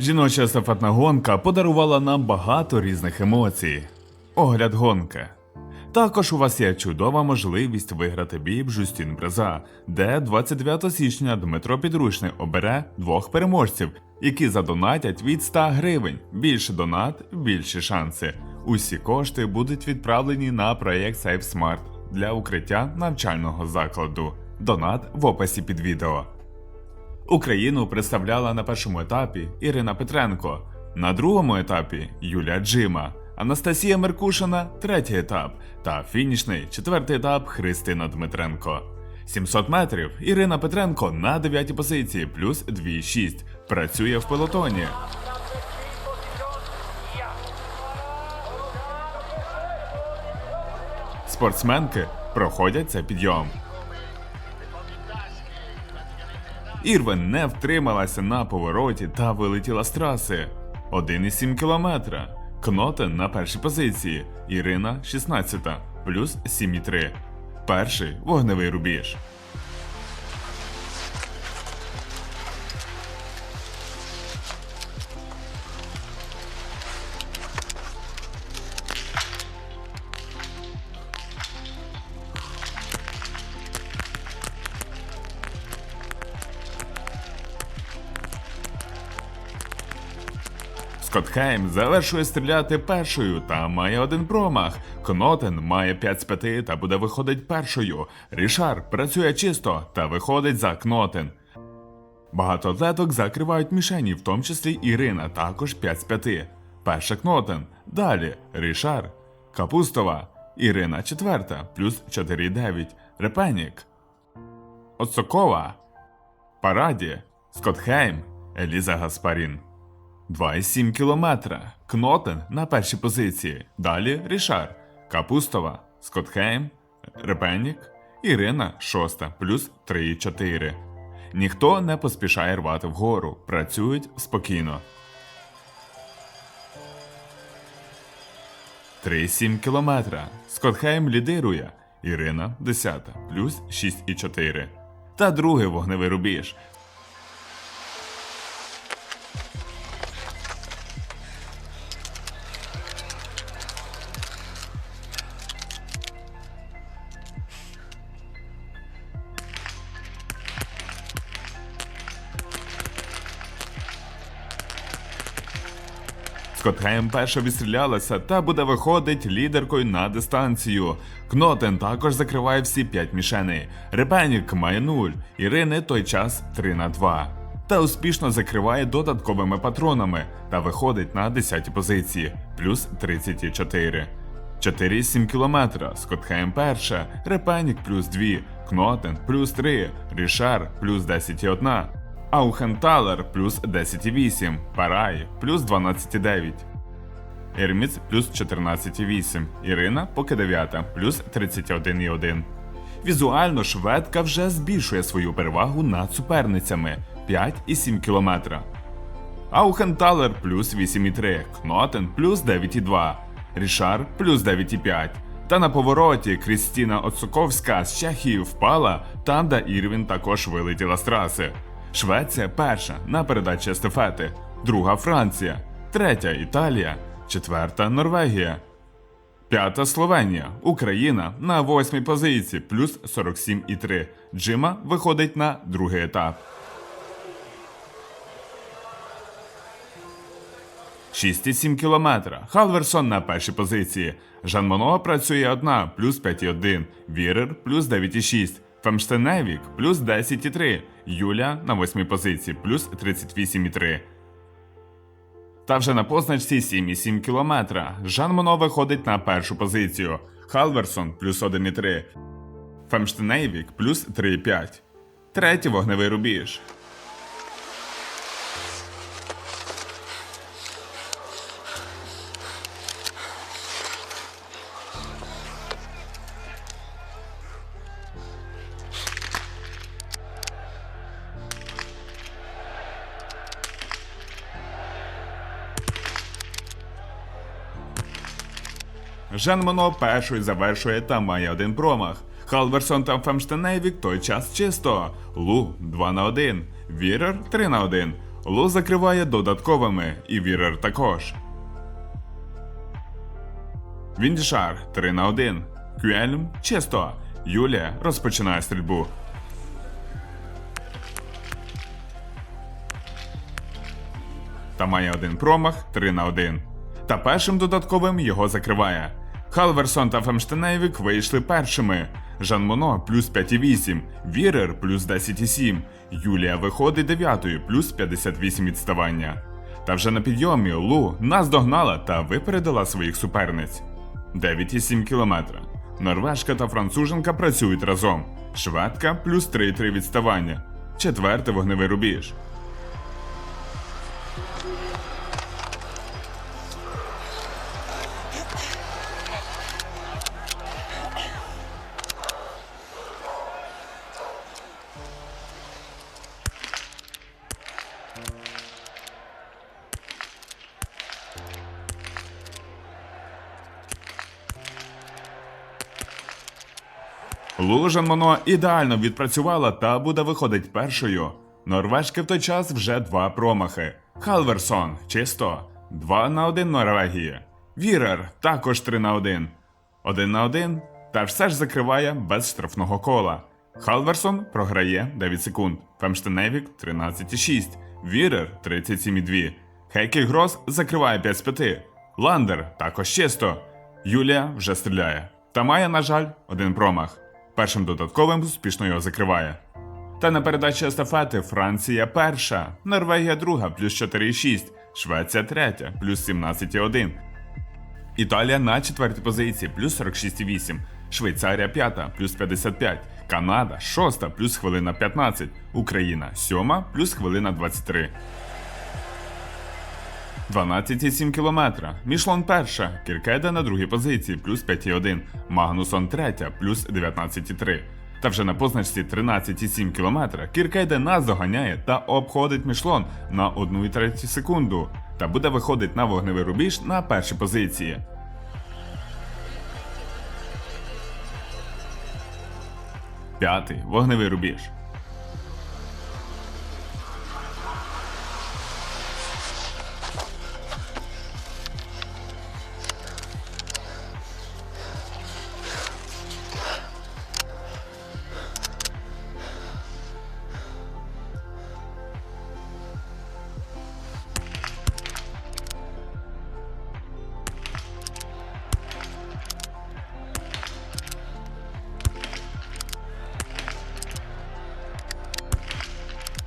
Жіноча естафетна гонка подарувала нам багато різних емоцій. Огляд гонки. Також у вас є чудова можливість виграти бій в Жустін Бреза, де 29 січня Дмитро Підручний обере двох переможців, які задонатять від 100 гривень. Більше донат, більші шанси. Усі кошти будуть відправлені на проєкт SafeSmart для укриття навчального закладу. Донат в описі під відео. Україну представляла на першому етапі Ірина Петренко, на другому етапі Юлія Джима, Анастасія Меркушина третій етап та фінішний четвертий етап Христина Дмитренко. 700 метрів Ірина Петренко на 9 позиції плюс 2,6. Працює в пелотоні. Спортсменки проходять цей підйом. Ірвен не втрималася на повороті та вилетіла з траси. 1,7 кілометра. Кнотен на першій позиції. Ірина 16, плюс 7,3. Перший вогневий рубіж. Скотхейм завершує стріляти першою та має один промах. Кнотен має 5 з 5 та буде виходить першою. Рішар працює чисто та виходить за Кнотен. Багато атлеток закривають мішені, в тому числі Ірина, також 5 з 5. Перша Кнотен. Далі Рішар. Капустова. Ірина четверта, плюс 4,9. Репенік. Оцокова. Параді. Скотхейм. Еліза Гаспарін. 2,7 кілометра. Кнотен на першій позиції. Далі Рішар, Капустова, Скотхейм, Репенік, Ірина шоста, плюс 3,4. Ніхто не поспішає рвати вгору. Працюють спокійно. 3,7 кілометра. Скотхейм лідирує. Ірина 10, плюс 6,4. Та другий вогневий рубіж. Скотхейм перша відстрілялася та буде виходить лідеркою на дистанцію. Кнотен також закриває всі 5 мішеней. Репенік має 0, Ірини той час 3 на 2. Та успішно закриває додатковими патронами та виходить на 10 позиції, плюс 34. 4,7 кілометра, Скотхейм перша, Репенік плюс 2, Кнотен плюс 3, Рішар плюс 10,1. Аухенталер плюс 10,8, Парай плюс 12,9. Ірміц плюс 14,8. Ірина поки 9, плюс 31,1. Візуально шведка вже збільшує свою перевагу над суперницями 5,7 км. Аухенталер плюс 8,3, Кнотен плюс 9,2, Рішар плюс 9,5. Та на повороті Крістіна Оцуковська з Чехії впала, там де Ірвін також вилетіла з траси. Швеція перша на передачі естафети, друга Франція, третя Італія, четверта Норвегія. П'ята Словенія, Україна на восьмій позиції, плюс 47,3. Джима виходить на другий етап. 6,7 кілометра. Халверсон на першій позиції. Жан Моно працює одна, плюс 5,1. Вірер плюс 9,6. Фемштеневік плюс 10,3. Юля на восьмій позиції, плюс 38,3. Та вже на позначці 7,7 кілометра. Жан Моно виходить на першу позицію. Халверсон плюс 1,3. Фемштенейвік плюс 3,5. Третій вогневий рубіж. Жан Моно першою завершує та має один промах. Халверсон та Фемштенейвік той час чисто. Лу 2 на 1. Вірер 3 на 1. Лу закриває додатковими, і Вірер також. Віндішар 3 на 1. Кюельм чисто. Юлія розпочинає стрільбу. Та має один промах 3 на 1. Та першим додатковим його закриває. Халверсон та Фемштенейвік вийшли першими. Жан Моно плюс 5,8, Вірер плюс 10,7, Юлія виходить дев'ятою плюс 58 відставання. Та вже на підйомі Лу наздогнала та випередила своїх суперниць. 9,7 кілометра. Норвежка та француженка працюють разом. Шведка плюс 3,3 відставання. Четвертий вогневий рубіж. Лужан Моно ідеально відпрацювала та буде виходить першою. Норвежки в той час вже два промахи. Халверсон чисто 2 на 1 Норвегії. Вірер також 3 на 1. 1 на 1 та все ж закриває без штрафного кола. Халверсон програє 9 секунд. Фемштеневік 13,6. Вірер 37,2. Хейкі Грос закриває 5 з 5. Ландер також чисто. Юлія вже стріляє. Та має, на жаль, один промах. Першим додатковим успішно його закриває. Та на передачі естафети Франція перша, Норвегія друга плюс 4,6, Швеція третя плюс 17,1. Італія на четвертій позиції плюс 46,8, Швейцарія п'ята плюс 55, Канада шоста плюс хвилина 15, Україна сьома плюс хвилина 23. 12,7 кілометра. Мішлон перша, Кіркеда на другій позиції плюс 5,1, Магнусон третя плюс 19,3. Та вже на позначці 13,7 кілометра Кіркейде нас доганяє та обходить Мішлон на 1,3 секунду та буде виходить на вогневий рубіж на першій позиції. П'ятий вогневий рубіж.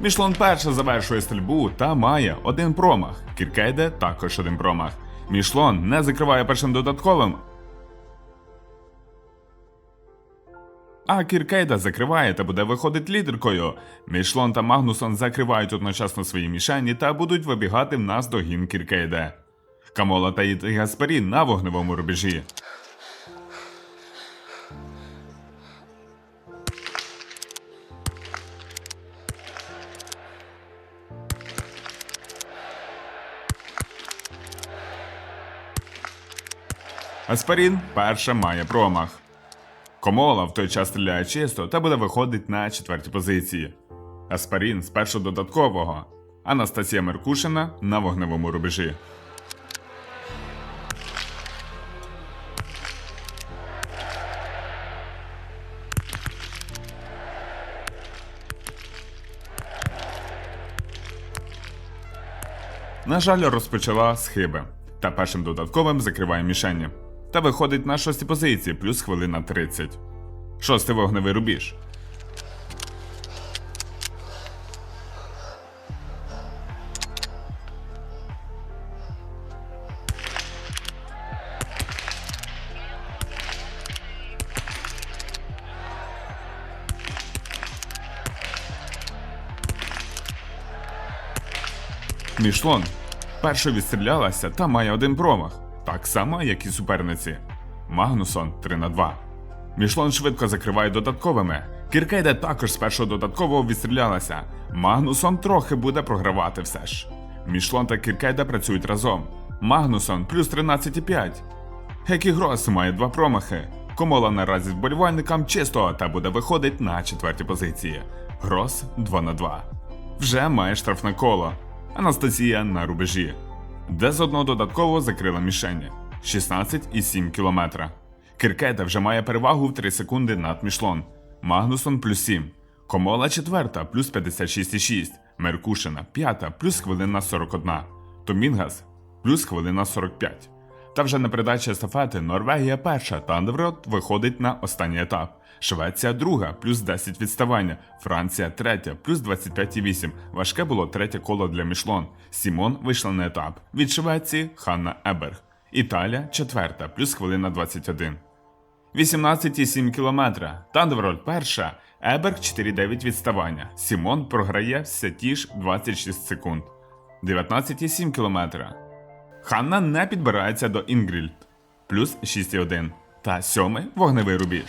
Мішлон перша завершує стрільбу та має один промах. Кіркейде також один промах. Мішлон не закриває першим додатковим. А Кіркейда закриває та буде виходить лідеркою. Мішлон та Магнусон закривають одночасно свої мішені та будуть вибігати в нас до гін Кіркейде. Камола та Іт Гаспарі на вогневому рубежі. Аспарін перша має промах. Комола в той час стріляє чисто та буде виходить на четвертій позиції. Аспарін з першого додаткового. Анастасія Меркушина на вогневому рубежі. На жаль, розпочала з хиби. Та першим додатковим закриває мішені. Та виходить на шостій позиції плюс хвилина 30. Шостий вогневий рубіж. Мішлон перша відстрілялася та має один промах, так само, як і суперниці. Магнусон 3 на 2. Мішлон швидко закриває додатковими. Кіркейде також з першого додаткового відстрілялася. Магнусон трохи буде програвати все ж. Мішлон та Кіркейде працюють разом. Магнусон плюс 13,5. Гекі Грос має два промахи. Комола наразі вболівальникам чисто та буде виходить на четвертій позиції. Грос 2 на 2. Вже має штрафне коло. Анастасія на рубежі, де з додатково закрила мішені 16,7 км. Киркета вже має перевагу в 3 секунди над Мішлон. Магнусон плюс 7. Комола четверта плюс 56,6. Меркушина п'ята плюс хвилина 41. Томінгас плюс хвилина 45. Та вже на передачі естафети Норвегія перша, Тандеврот виходить на останній етап. Швеція друга, плюс 10 відставання, Франція третя, плюс 25,8. Важке було третє коло для Мішлон. Сімон вийшла на етап. Від Швеції Ханна Еберг. Італія четверта, плюс хвилина 21. 18,7 кілометра. Тандевроль перша. Еберг 4,9 відставання. Сімон програє все ті ж 26 секунд. 19,7 кілометра. Ханна не підбирається до Інгрільд. Плюс 6,1. Та сьомий вогневий рубіж.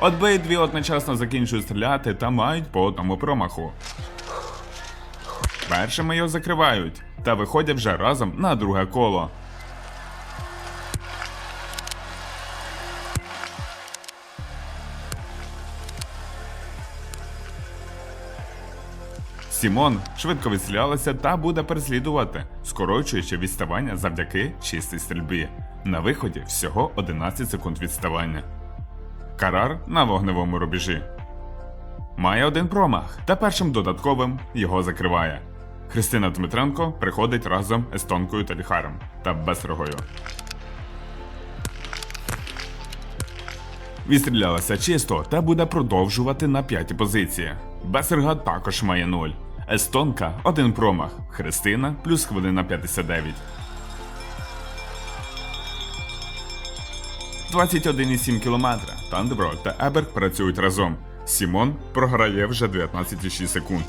Обидві одночасно закінчують стріляти та мають по одному промаху. Першими його закривають та виходять вже разом на друге коло. Сімон швидко відстрілялася та буде переслідувати, скорочуючи відставання завдяки чистій стрільбі. На виході всього 11 секунд відставання. Карар на вогневому рубежі. Має один промах, та першим додатковим його закриває. Христина Дмитренко приходить разом з Тонкою Таліхарем та Безрогою. Відстрілялася чисто та буде продовжувати на п'ятій позиції. Бесерга також має 0. Естонка один промах. Христина плюс хвилина 59. 21,7 км. Тандебро та Еберг працюють разом. Сімон програє вже 19,6 секунд.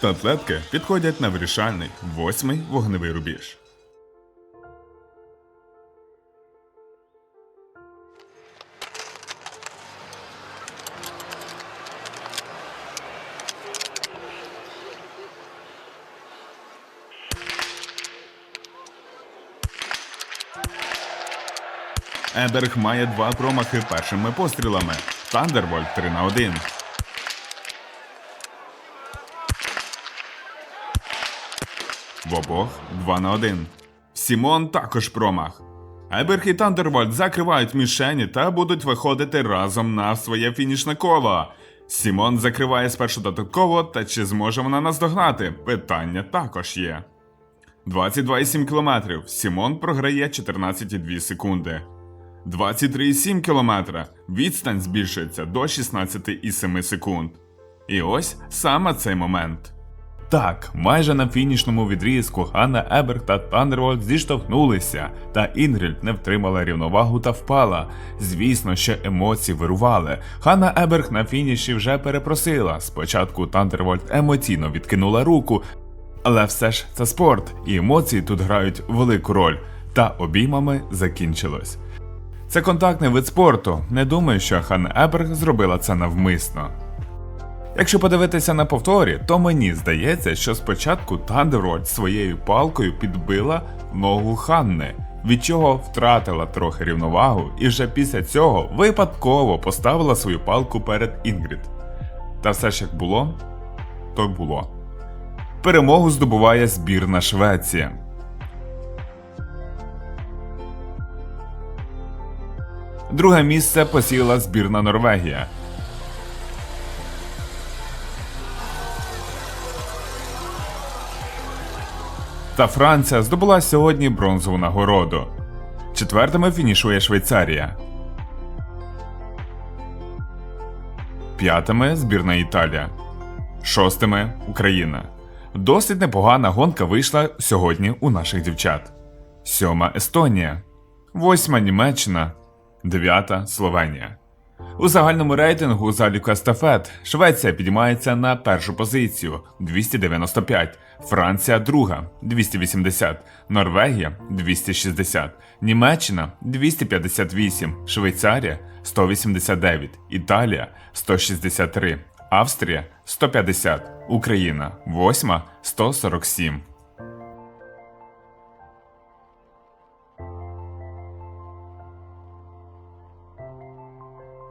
Татлетки підходять на вирішальний восьмий вогневий рубіж. Еберг має два промахи першими пострілами. Тандервольт 3 на 1. В обох 2 на 1. Сімон також промах. Еберг і Тандервольт закривають мішені та будуть виходити разом на своє фінішне коло. Сімон закриває спершу додатково, та чи зможе вона наздогнати? Питання також є. 22,7 км. Сімон програє 14,2 секунди. 23,7 км. Відстань збільшується до 16,7 секунд. І ось саме цей момент. Так, майже на фінішному відрізку Ханна Еберг та Тандервольд зіштовхнулися, та Інгрільд не втримала рівновагу та впала. Звісно, що емоції вирували. Ханна Еберг на фініші вже перепросила. Спочатку Тандервольд емоційно відкинула руку, але все ж це спорт, і емоції тут грають велику роль. Та обіймами закінчилось. Це контактний вид спорту. Не думаю, що Ханна Еберг зробила це навмисно. Якщо подивитися на повторі, то мені здається, що спочатку Тандерольд своєю палкою підбила ногу Ханни, від чого втратила трохи рівновагу, і вже після цього випадково поставила свою палку перед Інгрід. Та все ж як було, то було. Перемогу здобуває збірна Швеція. Друге місце посіла збірна Норвегія. Та Франція здобула сьогодні бронзову нагороду. Четвертими фінішує Швейцарія. П'ятими збірна Італія. Шостими Україна. Досить непогана гонка вийшла сьогодні у наших дівчат. Сьома Естонія. Восьма Німеччина. Дев'ята Словенія. У загальному рейтингу заліку естафет Швеція підіймається на першу позицію 295, Франція друга 280, Норвегія 260, Німеччина 258, Швейцарія 189, Італія 163, Австрія 150, Україна восьма 147.